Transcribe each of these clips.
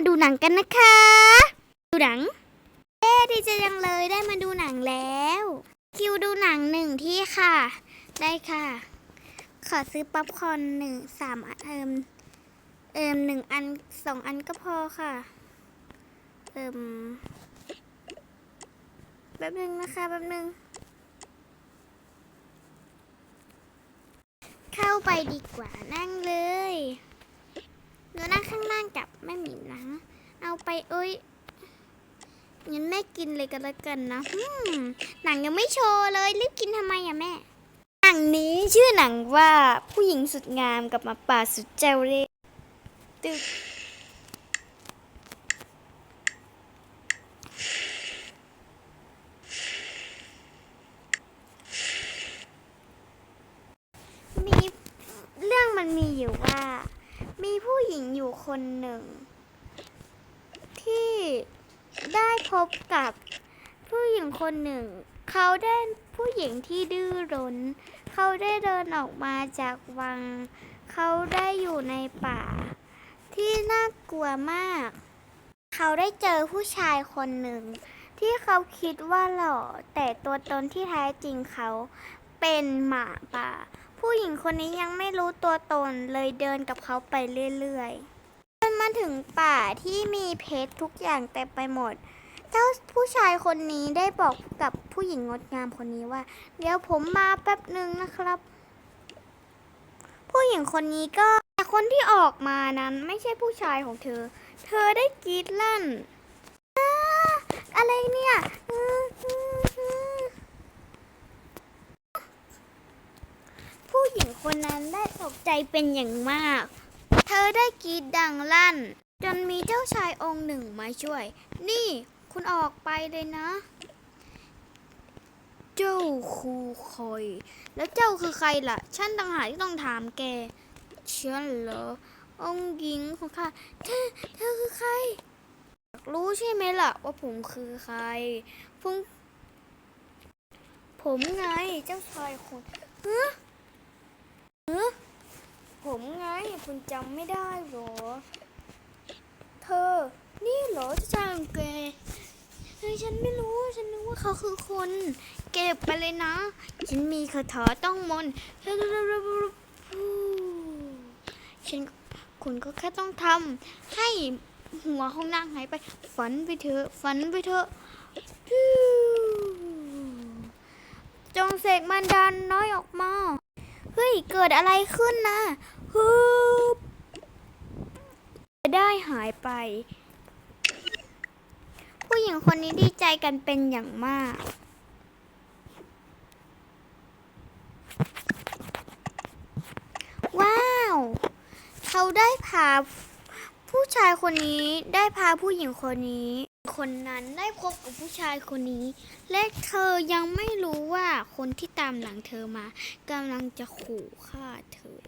มาดูหนังกันนะคะ ดูหนังเอ๊ดีใจจังเลยได้มาดูหนังแล้ว คิวดูหนังหนึ่งที่ค่ะ ได้ค่ะ ขอซื้อป๊อปคอร์นหนึ่งสามเอิมเอิมหนึ่งอันสองอันก็พอค่ะ เอิมแป๊บนึงนะคะแป๊บนึง เข้าไปดีกว่านั่งเลย หนูนั่งข้างล่างกับแม่หมีนะ เอาไปเอ้ยงั้นแม่กินเลยกันแล้วกันนะอืมหนังยังไม่โชว์เลยรีบกินทำไมอะแม่ หนังนี้ชื่อหนังว่าผู้หญิงสุดงามกับหมาป่าสุดเจ้าเล่ห์ตึกมีเรื่องมันมีอยู่ว่า มีผู้หญิงอยู่คนหนึ่ง ที่ได้พบกับผู้หญิงคนหนึ่ง เขาได้ผู้หญิงที่ดื้อรั้น เขาได้เดินออกมาจากวัง เขาได้อยู่ในป่า ที่น่ากลัวมาก เขาได้เจอผู้ชายคนหนึ่ง ที่เขาคิดว่าหล่อแต่ตัวตนที่แท้จริงเขาเป็นหมาป่า ผู้หญิงคนนี้ยังไม่รู้ตัวตนเลยเดินกับเขาไปเรื่อยๆจนมาถึงป่าที่มีเพชรทุกอย่างเต็มไปหมด เจ้าผู้ชายคนนี้ได้บอกกับผู้หญิงงดงามคนนี้ว่า เดี๋ยวผมมาแป๊บหนึ่งนะครับ ผู้หญิงคนนี้ก็แต่คนที่ออกมานั้นไม่ใช่ผู้ชายของเธอ เธอได้กรีดลั่นอ้าอะไรเนี่ยอืมอืมอืมผู้หญิง คนนั้นได้ตกใจเป็นอย่างมาก เธอได้กรีดดังลั่น จนมีเจ้าชายองค์หนึ่งมาช่วย นี่คุณออกไปเลยนะ เจ้าคือใครแล้วเจ้าคือใครล่ะ ฉันต่างหากที่ต้องถามแกฉันเหรอ องค์หญิงของข้าเธอเธอคือใคร อยากรู้ใช่ไหมล่ะ ว่าผมคือใครผมผมไงเจ้าชายคุณฮะฮะ ผมไงคุณจำไม่ได้เหรอ เธอ นี่เหรอเจ้าชายของแกเฮ้ยฉันไม่รู้ ฉันนึกว่าเขาคือคน เก็บไปเลยนะ ฉันมีคาถาต้องมนฉันคุณก็แค่ต้องทำให้หัวของนางหายไป ฝันไปเถอะ ฝันไปเถอะจงเสกมันดันน้อยออกมา เฮ้ย เกิดอะไรขึ้นนะฮึบได้หายไป ผู้หญิงคนนี้ดีใจกันเป็นอย่างมาก ว้าว เขาได้พาผู้ชายคนนี้ได้พาผู้หญิงคนนี้ คนนั้นได้พบกับผู้ชายคนนี้ และเธอยังไม่รู้ว่าคนที่ตามหลังเธอมากำลังจะขู่ฆ่าเธอ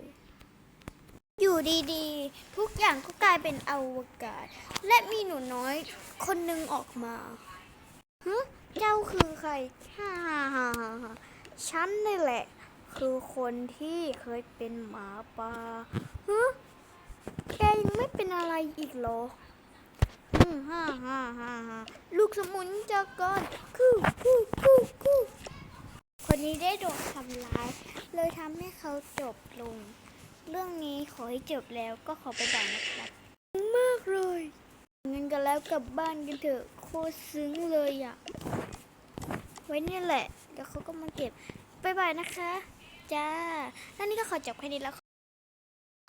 อยู่ดีๆ ทุกอย่างก็กลายเป็นอวกาศ และมีหนูน้อยคนหนึ่งออกมาฮะเจ้าคือใครฮ่าฮ่าฮ่าฮ่าฉันนี่แหละ คือคนที่เคยเป็นหมาป่าฮะแกยังไม่เป็นอะไรอีกเหรอ ฮ่าฮ่าฮ่าฮ่าลูกสมุนจากกอนคู่คู่คู่คู่คนนี้ได้โดนทำร้าย เลยทำให้เขาจบลง เรื่องนี้ขอให้จบแล้วก็ขอไปบ่ายนะครับมากเลยงั้นก็แล้วกลับบ้านกันเถอะโคตรซึ้งเลยอะไว้เนี่ยแหละ เดี๋ยวเขาก็มาเก็บ บ๊ายบายนะคะ จ้าแล้วนี่ก็ขอจบแค่นี้แล้ว